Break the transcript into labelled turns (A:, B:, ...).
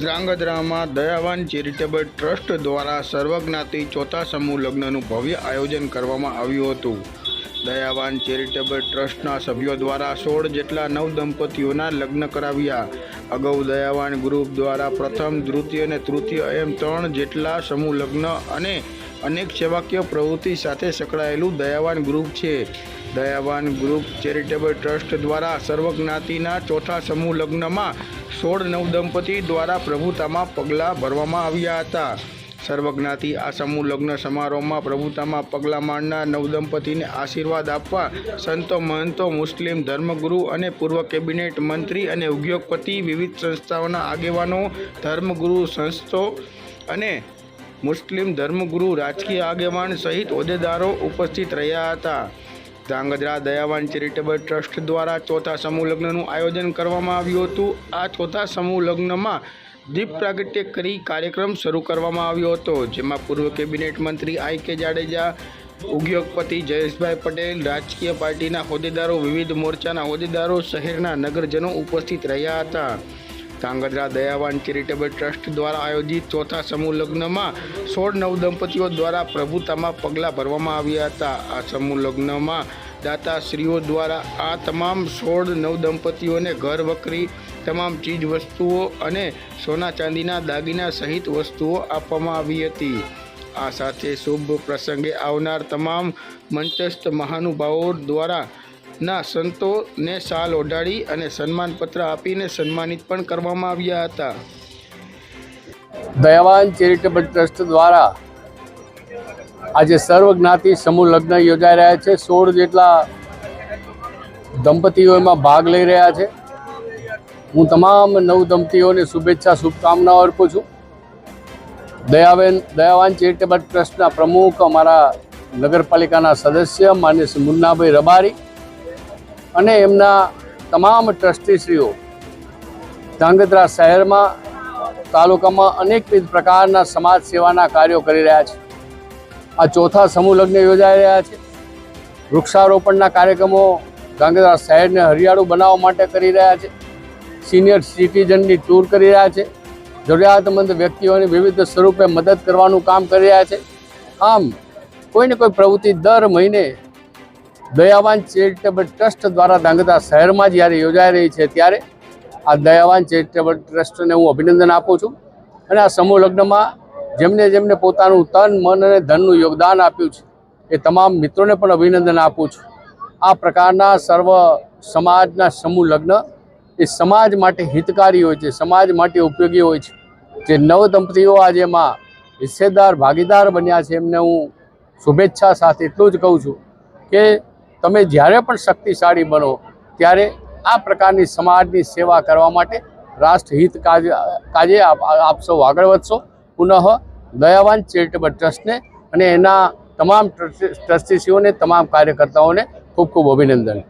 A: ધ્રાંગધ્રામાં Dayavan charitable trust દ્વારા સર્વજ્ઞાતિ ચોથા સમૂહ લગ્નનું ભવ્ય આયોજન કરવામાં આવ્યું હતું. દયાવાન ચેરિટેબલ ટ્રસ્ટના સભ્યો દ્વારા સોળ જેટલા નવ દંપતીઓના લગ્ન કરાવ્યા. અગાઉ દયાવાન ગ્રુપ દ્વારા પ્રથમ, દ્વિતીય અને તૃતીય એમ ત્રણ જેટલા સમૂહ લગ્ન અને અનેક સેવાકીય પ્રવૃત્તિ સાથે સંકળાયેલું દયાવાન ગ્રુપ છે. દયાવાન ગ્રુપ ચેરિટેબલ ટ્રસ્ટ દ્વારા સર્વજ્ઞાતિના ચોથા સમૂહ લગ્નમાં સોળ નવદંપતિ દ્વારા પ્રભુતામાં પગલાં ભરવામાં આવ્યા હતા. સર્વજ્ઞાતિ આ સમૂહ લગ્ન સમારોહમાં પ્રભુતામાં પગલાં માંડનાર નવદંપતિને આશીર્વાદ આપવા સંતો મહંતો, મુસ્લિમ ધર્મગુરુ અને પૂર્વ કેબિનેટ મંત્રી અને ઉદ્યોગપતિ, વિવિધ સંસ્થાઓના આગેવાનો, ધર્મગુરુ, સંસ્થો અને મુસ્લિમ ધર્મગુરુ, રાજકીય આગેવાન સહિત હોદ્દેદારો ઉપસ્થિત રહ્યા હતા. ધ્રાંગધ્રા દયાવાન ચેરિટેબલ ટ્રસ્ટ દ્વારા ચોથા સમૂહ લગ્નનું આયોજન કરવામાં આવ્યું હતું. આ ચોથા સમૂહ લગ્નમાં દીપ પ્રાગટ્ય કરી કાર્યક્રમ શરૂ કરવામાં આવ્યો હતો, જેમાં પૂર્વ કેબિનેટ મંત્રી આઈ કે જાડેજા, ઉદ્યોગપતિ જયેશભાઈ પટેલ, રાજકીય પાર્ટીના હોદ્દેદારો, વિવિધ મોરચાના હોદ્દેદારો, શહેરના નગરજનો ઉપસ્થિત રહ્યા હતા. ધ્રાંગધ્રા દયાવાન ચેરિટેબલ ટ્રસ્ટ દ્વારા આયોજિત ચોથા સમૂહ લગ્નમાં સોળ નવ દંપતીઓ દ્વારા પ્રભુતામાં પગલાં ભરવામાં આવ્યા હતા. આ સમૂહ લગ્નમાં દાતાશ્રીઓ દ્વારા આ તમામ સોળ નવ દંપતીઓને ઘર વકરી તમામ ચીજ વસ્તુઓ અને સોના ચાંદીના દાગીના સહિત વસ્તુઓ આપવામાં આવી હતી. આ સાથે શુભ પ્રસંગે આવનાર તમામ મંચસ્થ મહાનુભાવો દ્વારા ના, સંતોને શાલ ઓઢાડી અને સન્માનપત્ર આપીને સન્માનિત પણ કરવામાં આવ્યા હતા.
B: દયાવાન ચેરિટેબલ ટ્રસ્ટ દ્વારા આજે સર્વ જ્ઞાતિ સમૂહ લગ્ન યોજાઈ રહ્યા છે. સોળ જેટલા દંપતીઓ એમાં ભાગ લઈ રહ્યા છે. હું તમામ નવ દંપતીઓને શુભેચ્છા, શુભકામનાઓ અર્પું છું. દયાબેન દયાવાન ચેરિટેબલ ટ્રસ્ટના પ્રમુખ અમારા નગરપાલિકાના સદસ્ય, માન્ય મુન્નાભાઈ રબારી અને એમના તમામ ટ્રસ્ટીશ્રીઓ ધાંગધ્રા શહેરમાં, તાલુકામાં અનેકવિધ પ્રકારના સમાજ સેવાના કાર્યો કરી રહ્યા છે. આ ચોથા સમૂહ લગ્ન યોજાઈ રહ્યા છે. વૃક્ષારોપણના કાર્યક્રમો ધાંગધ્રા શહેરને હરિયાળું બનાવવા માટે કરી રહ્યા છે. સિનિયર સિટીઝનની ટૂર કરી રહ્યા છે. જરૂરિયાતમંદ વ્યક્તિઓને વિવિધ સ્વરૂપે મદદ કરવાનું કામ કરી રહ્યા છે. આમ, કોઈને કોઈ પ્રવૃત્તિ દર મહિને દયાવાન ચેરિટેબલ ટ્રસ્ટ દ્વારા ધ્રાંગધ્રા શહેરમાં જ્યારે યોજાઈ રહી છે ત્યારે આ દયાવાન ચેરિટેબલ ટ્રસ્ટને હું અભિનંદન આપું છું અને આ સમૂહ લગ્નમાં જેમને જેમને પોતાનું તન, મન અને ધનનું યોગદાન આપ્યું છે, એ તમામ મિત્રોને પણ અભિનંદન આપું છું. આ પ્રકારના સર્વ સમાજના સમૂહ લગ્ન એ સમાજ માટે હિતકારી હોય છે, સમાજ માટે ઉપયોગી હોય છે. જે નવ દંપતીઓ આજે એમાં હિસ્સેદાર, ભાગીદાર બન્યા છે એમને હું શુભેચ્છા સાથે એટલું જ કહું છું કે તમે જ્યારે પણ શક્તિશાળી બનો, ત્યારે આ પ્રકારની સમાજની સેવા કરવા માટે રાષ્ટ્રહિત કાજ, કાજે આપ સૌ આગળ વધશો. પુનઃ દયાવાન ચેરિટેબલ ટ્રસ્ટને અને એના તમામ ટ્રસ્ટીસીઓને, તમામ કાર્યકર્તાઓને ખૂબ ખૂબ અભિનંદન.